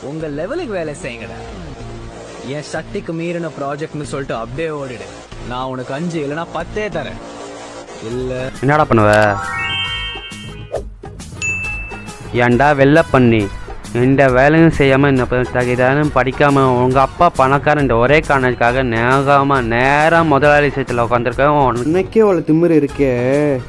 உங்க லெவலுக்கு வேலை செய்யுங்கடா. என் சக்திக்கு மீறின ப்ராஜெக்ட்னு சொல்லிட்டு அப்படியே ஓடிடு. நான் உனக்கு அஞ்சு இல்லைன்னா பத்தே தரேன். இல்ல. என்னடா பண்ணுவ? ஏன்டா வெள்ள பண்ணி? எந்த வேலையும் செய்யாமல் இந்த தகுதியானும் படிக்காமல் உங்கள் அப்பா பணக்காரன் இந்த ஒரே காரணத்துக்காக நேகாமல் நேராக முதலாளி சீட்டில் உட்காந்துருக்கேன் இன்னைக்கே அவ்வளோ திமிரு இருக்கே.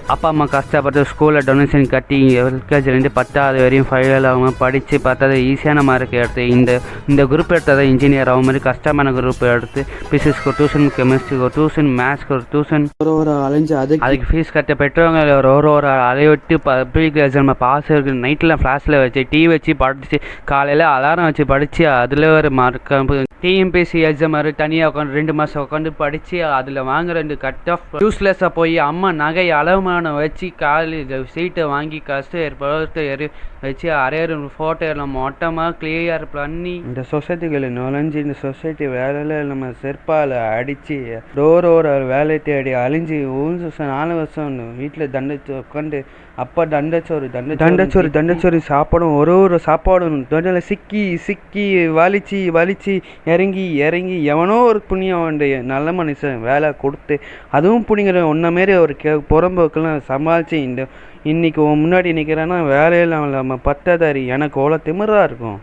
அப்பா அம்மா கஷ்டப்பட்டு ஸ்கூலில் டொனேஷன் கட்டி எல்கேஜிலேருந்து பத்தாவது வரையும் ஃபைவ் ஆகாமல் படித்து பார்த்தது ஈஸியான மார்க் எடுத்து இந்த இந்த குரூப் எடுத்ததை இன்ஜினியர் ஆகும் மாதிரி கஷ்டமான குரூப் எடுத்து பிசிக்ஸ்க்கு டியூஷன் கெமிஸ்ட்ரிக்கு டியூஷன் மேத்ஸ்க்கு ஒரு டியூஷன் ஒரு ஒரு அலைஞ்சு அதுக்கு அதுக்கு ஃபீஸ் கட்ட பெற்றவங்க ஒரு ஒரு ஒரு அலையொட்டி பப்ளிக் எக்ஸாம் பாஸ் இருக்கு நைட்டில் ஃப்ளாஷில் வச்சு டீ வச்சு படித்து காலையில் அலாரம் வச்சு படித்து அதில் ஒரு மார்க் டிஎம்பிசி எக்ஸாம் மாதிரி தனியாக உட்காந்து ரெண்டு மாதம் உட்காந்து படித்து அதில் வாங்குற ரெண்டு கட் ஆஃப் யூஸ்லெஸ்ஸாக போய் அம்மா நகை அளவுமானம் வச்சு காலேஜ் சீட்டை வாங்கி கஷ்டம் ஏற்படுத்த எரி வச்சு அரையர் ஃபோட்டோ எல்லாம் மொட்டமாக கிளியர் பண்ணி இந்த சொசைட்டிகளை நுழைஞ்சு இந்த சொசைட்டி வேலையில நம்ம செருப்பால் அடித்து டோர் ஒரு வேலை தேடி அழிஞ்சு ஊர் வருஷம் நாலு வருஷம் வீட்டில் தண்டச்சு உட்காந்து அப்பா தண்டச்சோறு தண்ட தண்டச்சோறு தண்டச்சோறு சாப்பாடும் ஒரு ஒரு சாப்பாடும் தொண்டையில் சிக்கி சிக்கி வலிச்சு வலிச்சு. இறங்கி இறங்கி எவனோ ஒரு புண்ணியம் நல்ல மனுஷன் வேலை கொடுத்து அதுவும் புண்ணிங்கிற ஒன்றை மாரி ஒரு கே புறம்போக்கெல்லாம் சமாளித்து இந்த இன்றைக்கி உன் முன்னாடி நிற்கிறேன்னா வேலையெல்லாம் இல்லாமல் பத்தாதாரி எனக்கு அவ்வளோ திமிராக இருக்கும்.